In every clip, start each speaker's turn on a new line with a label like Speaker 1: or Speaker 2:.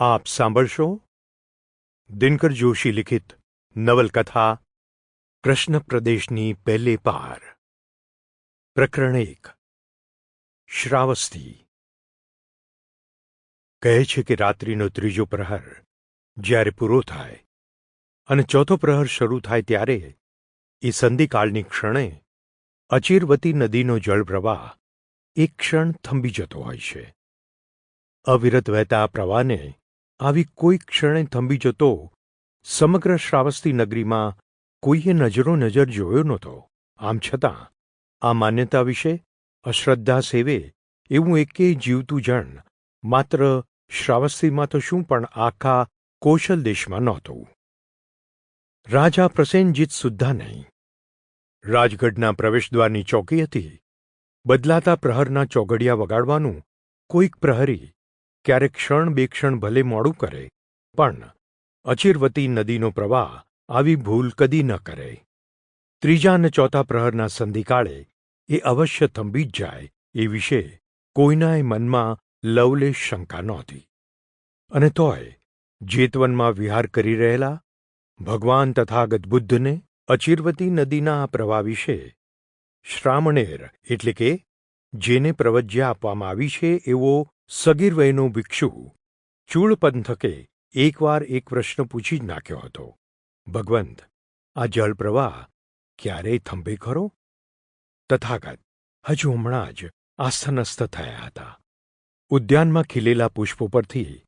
Speaker 1: આપ સાંભળશો? દિનકર જોશી લિખિત નવલકથા કૃષ્ણ પ્રદેશની પહેલે પાર. પ્રકરણ એક. શ્રાવસ્તી. કહે છે કે રાત્રિનો ત્રીજો પ્રહર જ્યારે પૂરો થાય અને ચોથો પ્રહર શરૂ થાય ત્યારે એ સંધિકાળની ક્ષણે અચીરવતી નદીનો જળપ્રવાહ એક ક્ષણ થંભી જતો હોય છે. અવિરત વહેતા પ્રવાહને આવી કોઈ ક્ષણે થંભી જતો, સમગ્ર શ્રાવસ્તી નગરીમાં કોઈએ નજરો નજર જોયો નહોતો. આમ છતાં, આ માન્યતા વિશે, અશ્રદ્ધા સેવે, એવું એકેય જીવતું જણ, માત્ર શ્રાવસ્તીમાં તો શું પણ આખા કૌશલ દેશમાં નહોતું. રાજા પ્રસેનજીત સુદ્ધા નહીં. રાજગઢના પ્રવેશદ્વારની ચોકી હતી. બદલાતા પ્રહરના ચોગડિયા વગાડવાનું કોઈક પ્રહરી ક્યારેક ક્ષણ બે ક્ષણ ભલે મોડું કરે, પણ અચિરવતી નદીનો પ્રવાહ આવી ભૂલ કદી ન કરે. ત્રીજા અને ચોથા પ્રહરના સંધિકાળે એ અવશ્ય થંભી જ જાય એ વિશે કોઈનાય મનમાં લવલેશ શંકા નહોતી. અને તોય જેતવનમાં વિહાર કરી રહેલા ભગવાન તથાગત બુદ્ધને અચિરવતી નદીના આ પ્રવાહ વિશે શ્રામણેર એટલે કે જેને પ્રવજ્યા આપવામાં આવી છે એવો સગીર વયનો ભિક્ષુ ચૂળ પંથકે એકવાર એક પ્રશ્ન પૂછી જ નાખ્યો હતો. ભગવંત, આ જળપ્રવાહ ક્યારેય થંભે ખરો? તથાગત, હજુ હમણાં જ આસ્થનસ્થ થયા હતા. ઉદ્યાનમાં ખીલેલા પુષ્પો પરથી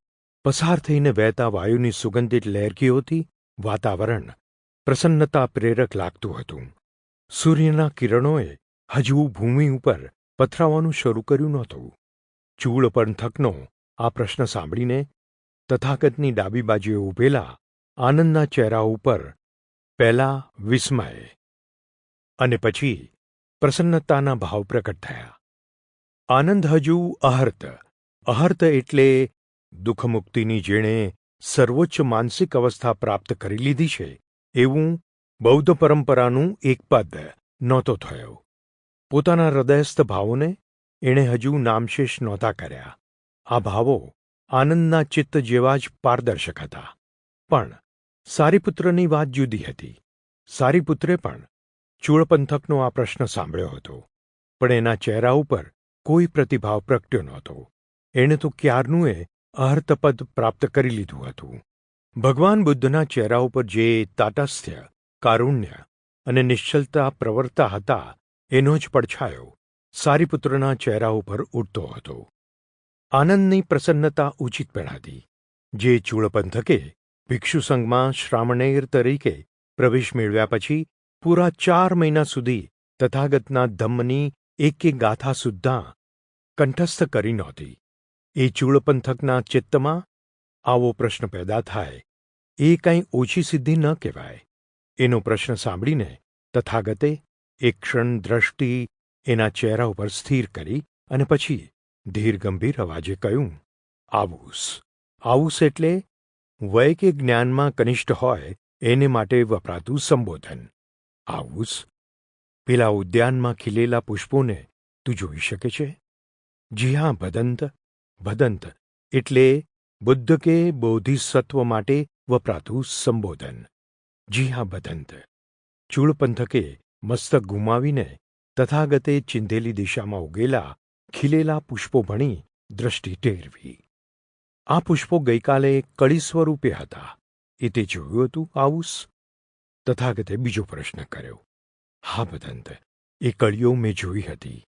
Speaker 1: પસાર થઈને વહેતા વાયુની સુગંધિત લહેરકીઓથી વાતાવરણ પ્રસન્નતા પ્રેરક લાગતું હતું. સૂર્યના કિરણોએ હજુ ભૂમિ ઉપર પથરાવાનું શરૂ કર્યું નહોતું. ચૂળ પંથકનો આ પ્રશ્ન સાંભળીને તથાગતની ડાબી બાજુએ ઊભેલા આનંદના ચહેરા ઉપર પહેલા વિસ્મય અને પછી પ્રસન્નતાના ભાવ પ્રકટ થયા. આનંદ હજુ અહર્ત અહર્ત એટલે દુઃખમુક્તિની જેણે સર્વોચ્ચ માનસિક અવસ્થા પ્રાપ્ત કરી લીધી છે, એવું બૌદ્ધ પરંપરાનું એક પદ નહોતો થયો. પોતાના હૃદયસ્થ ભાવોને એણે હજુ નામશેષ નહોતા કર્યા. આ ભાવો આનંદના ચિત્ત જેવા જ પારદર્શક હતા. પણ સારીપુત્રની વાત જુદી હતી. સારીપુત્રે પણ ચૂળપંથકનો આ પ્રશ્ન સાંભળ્યો હતો. પણ એના ચહેરા ઉપર કોઈ પ્રતિભાવ પ્રગટ્યો નહોતો. એણે તો ક્યારનું એ અહર્તપદ પ્રાપ્ત કરી લીધું હતું. ભગવાન બુદ્ધના ચહેરા ઉપર જે તાટસ્થ્ય, કારુણ્ય અને નિશ્ચલતા પ્રવર્તા હતા, એનો જ પડછાયો સારીપુત્રના ચહેરા ઉપર ઉડતો હતો. આનંદની પ્રસન્નતા ઉચિત પણ હતી જે ચૂળપંથકે ભિક્ષુસંઘમાં શ્રામણેર તરીકે પ્રવેશ મેળવ્યા પછી પૂરા ચાર મહિના સુધી તથાગતના ધમ્મની એક ગાથા સુદ્ધા કંઠસ્થ કરી નહોતી. એ ચૂળપંથકના ચિત્તમાં આવો પ્રશ્ન પેદા થાય. એ કંઈ ઓછી સિદ્ધિ ન કહેવાય. એનો પ્રશ્ન સાંભળીને તથાગતે એક ક્ષણ દ્રષ્ટિ એના ચહેરા ઉપર સ્થિર કરી અને પછી ધીર ગંભીર અવાજે કહ્યું, આવુસ. આવુસ એટલે વય કે જ્ઞાનમાં કનિષ્ઠ હોય એને માટે વપરાતું સંબોધન. આવુસ, પેલા ઉદ્યાનમાં ખીલેલા પુષ્પોને તું જોઈ શકે છે? જી હા, ભદંત ભદંત એટલે બુદ્ધ કે બોધિસત્વ માટે વપરાતું સંબોધન. જી હા, ભદંત. ચૂળપંથકે મસ્તક ગુમાવીને તથાગતે ચિંધેલી દિશામાં ઉગેલા ખીલેલા પુષ્પો ભણી દ્રષ્ટિ ટેરવી. આ પુષ્પો ગઈકાલે કળી સ્વરૂપે હતા. એ તે જોયું હતું, આવુસ? તથાગતે બીજો પ્રશ્ન કર્યો. હા ભદંત એ કળીઓ મેં જોઈ હતી.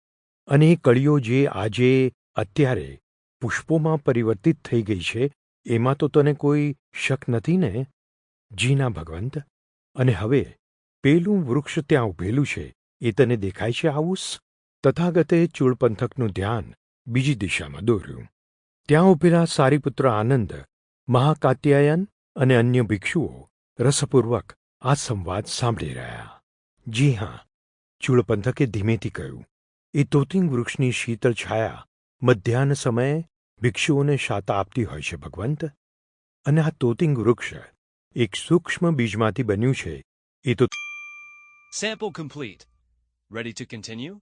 Speaker 1: અને એ કળીઓ જે આજે, અત્યારે પુષ્પોમાં પરિવર્તિત થઈ ગઈ છે, એમાં તો તને કોઈ શક નથી ને? જીના ભગવંત. અને હવે પેલું વૃક્ષ ત્યાં ઉભેલું છે એ તને દેખાય છે, આવુસ? તથાગતે ચૂળપંથકનું ધ્યાન બીજી દિશામાં દોર્યું. ત્યાં ઊભેલા સારીપુત્ર આનંદ, મહાકાત્યાયન અને અન્ય ભિક્ષુઓ રસપૂર્વક આ સંવાદ સાંભળી રહ્યા. જી હા, ચૂળપંથકે ધીમેથી કહ્યું, એ તોતિંગ વૃક્ષની શીતળ છાયા મધ્યાહન સમયે ભિક્ષુઓને શાતા આપતી હોય છે, ભગવંત. અને આ તોતિંગ વૃક્ષ એક સૂક્ષ્મ બીજમાંથી બન્યું છે, એ તો
Speaker 2: sample complete. Ready to continue?